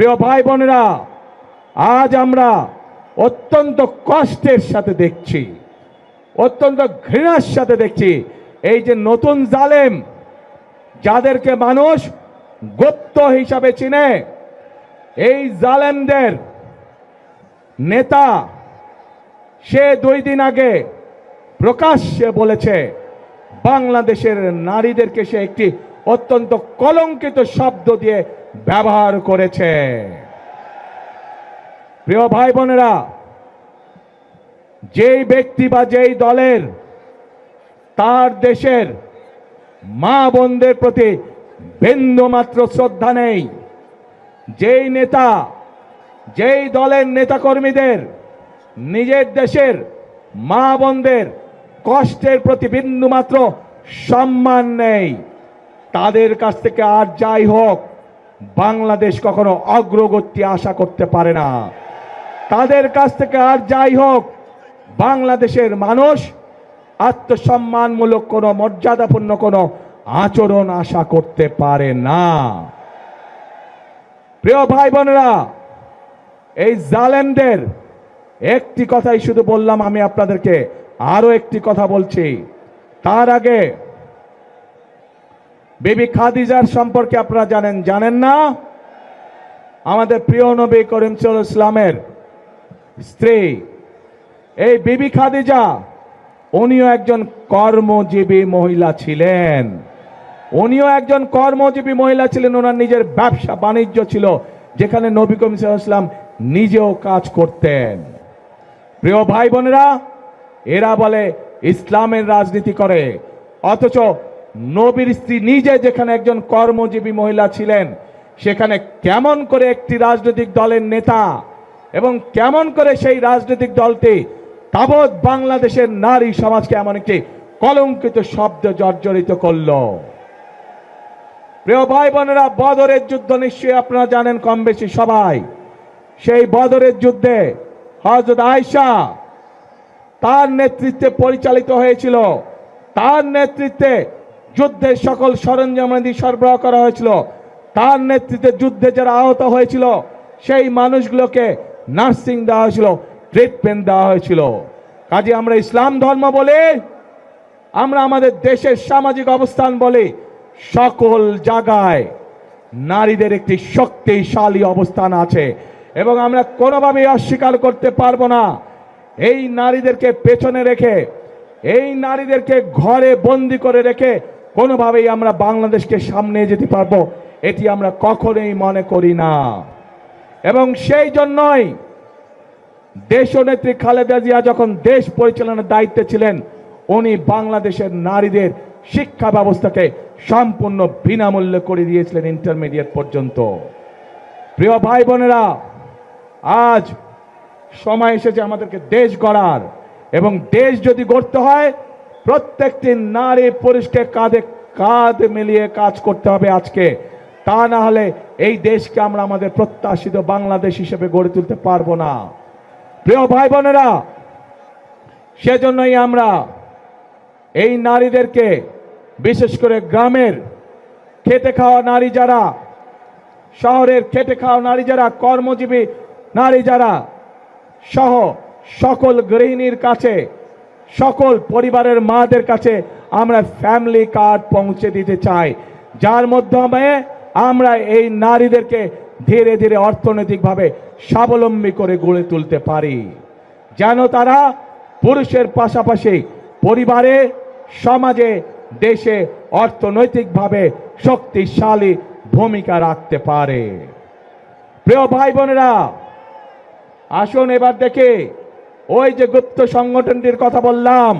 প্রিয় ভাই বোনেরা, আজ আমরা অত্যন্ত কষ্টের সাথে দেখছি, অত্যন্ত ঘৃণার সাথে দেখছি এই যে নতুন জালেম যাদেরকে মানুষ গুপ্ত হিসাবে চিনে, এই জালেমদের নেতা সে দুই দিন আগে প্রকাশ্যে বলেছে, বাংলাদেশের নারীদেরকে সে একটি অত্যন্ত কলঙ্কিত শব্দ দিয়ে ব্যবহার করেছে। প্রিয় ভাই বোনেরা, যেই ব্যক্তি বা যেই দলের, তার দেশের মা বোনদের প্রতি বিন্দুমাত্র শ্রদ্ধা নেই, যেই নেতা, যেই দলের নেতাকর্মীদের, নিজের দেশের মা বোনদের কষ্টের প্রতি বিন্দুমাত্র সম্মান নেই, তাদের কাছ থেকে আর যাই হোক বাংলাদেশ কখনো অগ্রগতি আশা করতে পারে না। তাদের কাছ থেকে আর যাই হোক, বাংলাদেশের মানুষ আত্মসম্মানমূলক কোনো মর্যাদাপূর্ণ কোনো আচরণ আশা করতে পারে না। প্রিয় ভাই বোনেরা এই জালেমদের একটি কথাই শুধু বললাম আমি আপনাদেরকে আরও একটি কথা বলছি। তার আগে বিবি খাদিজার সম্পর্কে আপনারা জানেন জানেন না? আমাদের প্রিয় নবী করিম সাল ইসলামের স্ত্রী। এই বিবি খাদিজা, উনিও একজন কর্মজীবী মহিলা ছিলেন। উনিও একজন কর্মজীবী মহিলা ছিলেন, ওনার নিজের ব্যবসা বাণিজ্য ছিল, যেখানে নবী করিম আলাইহি নিজেও কাজ করতেন। প্রিয় ভাই বোনেরা, এরা বলে ইসলামের রাজনীতি করে, অথচ নবীর স্ত্রী নিজে যেখানে একজন কর্মজীবী মহিলা ছিলেন, সেখানে কেমন করে একটি রাজনৈতিক দলের নেতা এবং কেমন করে সেই রাজনৈতিক দলটি তাবৎ বাংলাদেশের নারী সমাজকে এমন একটি কলঙ্কিত শব্দ জর্জরিত করল। প্রিয় ভাই বোনেরা, বদরের যুদ্ধ নিশ্চয়ই আপনারা জানেন কম বেশি সবাই। সেই বদরের যুদ্ধে হজরত আয়সা তার নেতৃত্বে পরিচালিত হয়েছিল। তার নেতৃত্বে যুদ্ধের সকল সরঞ্জামাদি সরবরাহ করা হয়েছিল। তার নেতৃত্বে যুদ্ধে যারা আহত হয়েছিল, সেই মানুষগুলোকে নার্সিং দেওয়া হয়েছিল, ট্রিটমেন্ট দেওয়া হয়েছিল। কাজে আমরা ইসলাম ধর্ম বলে, আমরা আমাদের দেশের সামাজিক অবস্থান বলে, সকল জায়গায় নারীদের একটি শক্তিশালী অবস্থান আছে এবং আমরা কোনোভাবেই অস্বীকার করতে পারব না। এই নারীদেরকে পেছনে রেখে, এই নারীদেরকে ঘরে বন্দি করে রেখে কোনোভাবেই আমরা বাংলাদেশকে সামনে যেতে পারব, এটি আমরা কখনোই মনে করি না। এবং সেই জন্যই দেশনেত্রী খালেদা জিয়া যখন দেশ পরিচালনার দায়িত্বে ছিলেন, উনি বাংলাদেশের নারীদের শিক্ষা ব্যবস্থাকে সম্পূর্ণ বিনামূল্যে করে দিয়েছিলেন ইন্টারমিডিয়েট পর্যন্ত। প্রিয় ভাই বোনেরা, আজ সময় এসেছে আমাদেরকে দেশ গড়ার, এবং দেশ যদি গড়তে হয় প্রত্যেকটি নারী পুরুষকে কাঁধে কাঁধ মিলিয়ে কাজ করতে হবে আজকে। তা না হলে এই দেশকে আমরা আমাদের প্রত্যাশিত বাংলাদেশ হিসেবে গড়ে তুলতে পারব না। প্রিয় ভাই বোনেরা, সেজন্যই আমরা এই নারীদেরকে, বিশেষ করে গ্রামের খেটে খাওয়া নারী যারা, শহরের খেটে খাওয়া নারী যারা, কর্মজীবী নারী যারা, সহ সকল গৃহিণীর কাছে সকল পরিবারের মাদের কাছে আমরা ফ্যামিলি কার্ড পৌঁছে দিতে চাই। যার মাধ্যমে আমরা এই নারীদেরকে ধীরে ধীরে অর্থনৈতিকভাবে স্বাবলম্বী করে গড়ে তুলতে পারি। যেন তারা পুরুষের পাশাপাশি পরিবারে, সমাজে, দেশে অর্থনৈতিকভাবে শক্তিশালী ভূমিকা রাখতে পারে। প্রিয় ভাই বোনেরা, আসুন এবার দেখে ওই যে গুপ্ত সংগঠনটির কথা বললাম,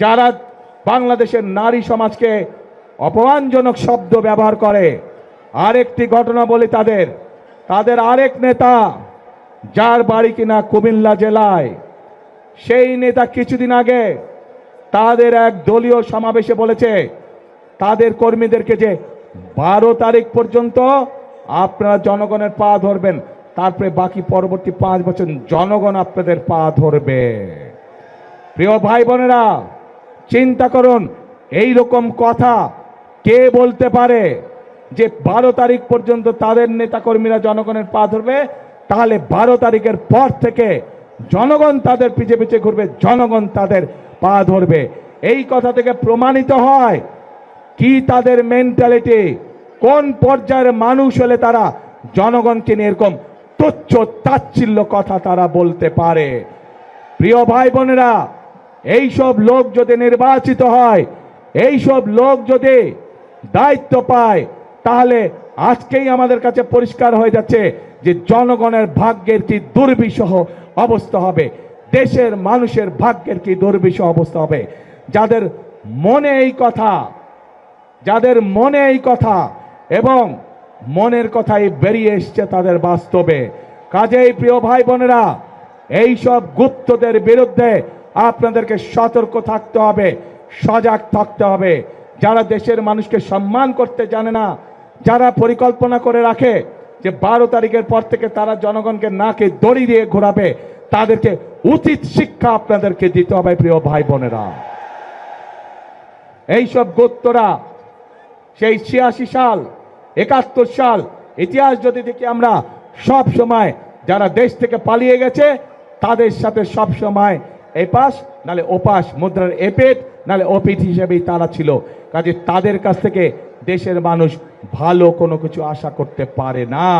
যারা বাংলাদেশের নারী সমাজকে অপমানজনক শব্দ ব্যবহার করে, আরেকটি ঘটনা বলি তাদের তাদের আরেক নেতা যার বাড়ি কিনা কুমিল্লা জেলায়, সেই নেতা কিছুদিন আগে তাদের এক দলীয় সমাবেশে বলেছে, তাদের কর্মীদেরকে যে বারো তারিখ পর্যন্ত আপনারা জনগণের পা ধরবেন। তারপরে বাকি পরবর্তী পাঁচ বছর জনগণ আপনাদের পা ধরবে। প্রিয় ভাই বোনেরা, চিন্তা করুন এই রকম কথা কে বলতে পারে যে বারো তারিখ পর্যন্ত তাদের নেতাকর্মীরা জনগণের পা ধরবে? তাহলে বারো তারিখের পর থেকে জনগণ তাদের পিছে পিছে ঘুরবে, জনগণ তাদের পা ধরবে। এই কথা থেকে প্রমাণিত হয় কি তাদের মেন্টালিটি কোন পর্যায়ের মানুষ হলে তারা জনগণকে নিয়ে এরকম তুচ্ছ তাচ্ছিল্য কথা তারা বলতে পারে। প্রিয় ভাই বোনেরা, এইসব লোক যদি নির্বাচিত হয়, এইসব লোক যদি দায়িত্ব পায়, তাহলে আজকেই আমাদের কাছে পরিষ্কার হয়ে যাচ্ছে যে জনগণের ভাগ্যের কি দুর্বিষহ অবস্থা হবে, দেশের মানুষের ভাগ্যের কি দুর্বিষহ অবস্থা হবে। যাদের মনে এই কথা, যাদের মনে এই কথা, এবং মনের কথাই বেরিয়ে এসছে তাদের বাস্তবে। কাজেই প্রিয় ভাই বোনেরা, এই সব গুপ্তদের বিরুদ্ধে আপনাদেরকে সতর্ক থাকতে হবে, সজাগ থাকতে হবে। যারা দেশের মানুষকে সম্মান করতে জানে না, যারা পরিকল্পনা করে রাখে যে বারো তারিখের পর থেকে তারা জনগণকে নাকে দড়ি দিয়ে ঘোরাবে, তাদেরকে উচিত শিক্ষা আপনাদেরকে দিতে হবে, প্রিয় ভাই বোনেরা। এইসব গোত্তরা সেই ছিয়াশি সাল একাত্তর সাল ইতিহাস যদি দেখি আমরা, সব সময় যারা দেশ থেকে পালিয়ে গেছে, তাদের সাথে সব সময় এপাশ, নালে ওপাশ মুদ্রার এপেট, নালে ওপিট হিসেবেই তারা ছিল। কাজে তাদের কাছ থেকে দেশের মানুষ ভালো কোনো কিছু আশা করতে পারে না।